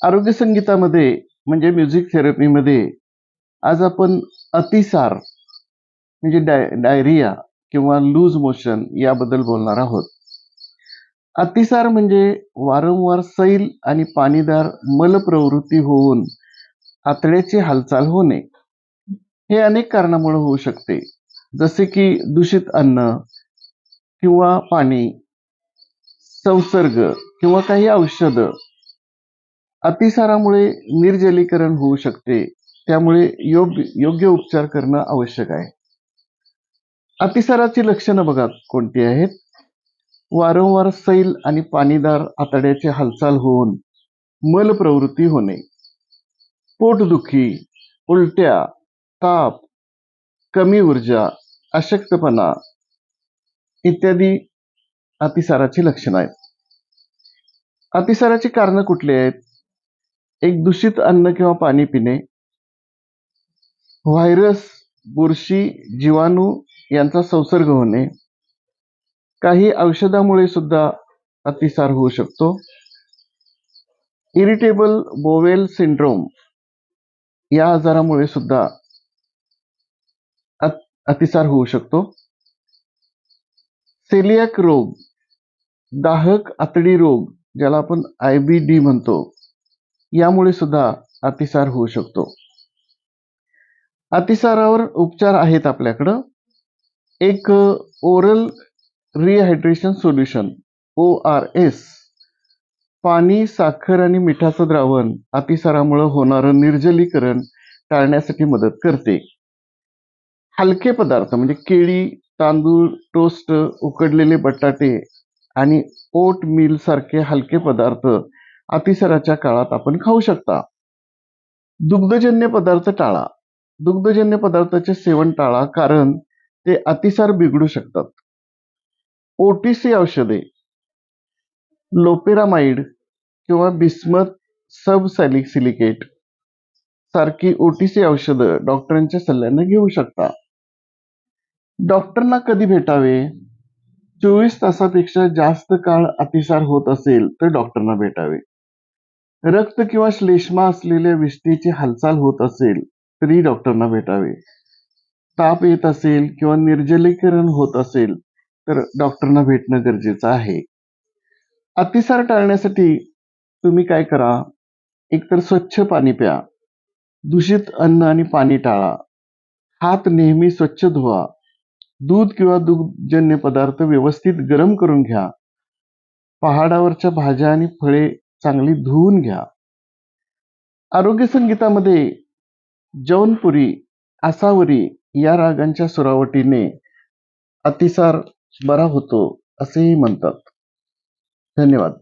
आरोग्य संगीतामध्ये म्हणजे म्युझिक थेरपीमध्ये आज आपण अतिसार म्हणजे डाय डायरिया किंवा लूज मोशन याबद्दल बोलणार आहोत. अतिसार म्हणजे वारंवार सैल आणि पाणीदार मलप्रवृत्ती होऊन आतड्याची हालचाल होणे. हे अनेक कारणामुळे होऊ शकते. जसे की दूषित अन्न किंवा पाणी संसर्ग किंवा काही औषधं अतिसारामुळे निर्जलीकरण होऊ शकते. त्यामुळे योग्य योग्य उपचार करणं आवश्यक आहे. अतिसाराची लक्षणं बघा कोणती आहेत? वारंवार सैल आणि पाणीदार आतड्याची हालचाल होऊन मल प्रवृत्ती होणे. पोटदुखी उलट्या ताप कमी ऊर्जा अशक्तपणा इत्यादी अतिसाराची लक्षणं आहेत. अतिसाराची कारणं कुठली आहेत? एक दूषित अन्न किंवा पाणी पिणे व्हायरस बुरशी जीवाणू यांचा संसर्ग होणे काही औषधामुळे सुद्धा अतिसार होऊ शकतो. इरिटेबल बोवेल सिंड्रोम या आजारामुळे सुद्धा अत- अतिसार होऊ शकतो. सेलियाक रोग दाहक आतडी रोग ज्याला आपण आय बी डी म्हणतो. यामुळे सुद्धा अतिसार होऊ शकतो. अतिसारावर उपचार आहेत आपल्याकडं. एक oral rehydration solution O R S पाणी साखर आणि मिठाचं द्रावण अतिसारामुळे होणारं निर्जलीकरण टाळण्यासाठी मदत करते. हलके पदार्थ म्हणजे केळी तांदूळ टोस्ट उकडलेले बटाटे आणि ओट मिल सारखे हलके पदार्थ अतिसराच्या काळात आपण खाऊ शकता. दुग्धजन्य पदार्थ टाळा. दुग्धजन्य पदार्थाचे सेवन टाळा कारण ते अतिसार बिघडू शकतात. ओटीसी औषधे. लोपेरामाइड किंवा बिस्मत सब सिलिकेट सारखी ओटीसी औषधं डॉक्टरांच्या सल्ल्याने घेऊ शकता. डॉक्टरना कधी भेटावे? चोवीस तासापेक्षा जास्त काळ अतिसार होत असेल तर डॉक्टरना भेटावे. रक्त किंवा श्लेष्मा असलेल्या विष्ठेची हालचाल होत असेल तरी डॉक्टरना भेटावे. ताप येत असेल किंवा निर्जलीकरण होत असेल तर डॉक्टरना भेटणं गरजेचं आहे. अतिसार टाळण्यासाठी तुम्ही काय करा? एकतर स्वच्छ पाणी प्या. दूषित अन्न आणि पाणी टाळा. हात नेहमी स्वच्छ धुवा. दूध किंवा दुग्धजन्य पदार्थ व्यवस्थित गरम करून घ्या. पहाडावरच्या भाज्या आणि फळे चांगली धुवून घ्या. आरोग्य संगीतामध्ये जौनपुरी आसावरी या रागांच्या सुरावटीने अतिसार बरा होतो असेही म्हणतात. धन्यवाद.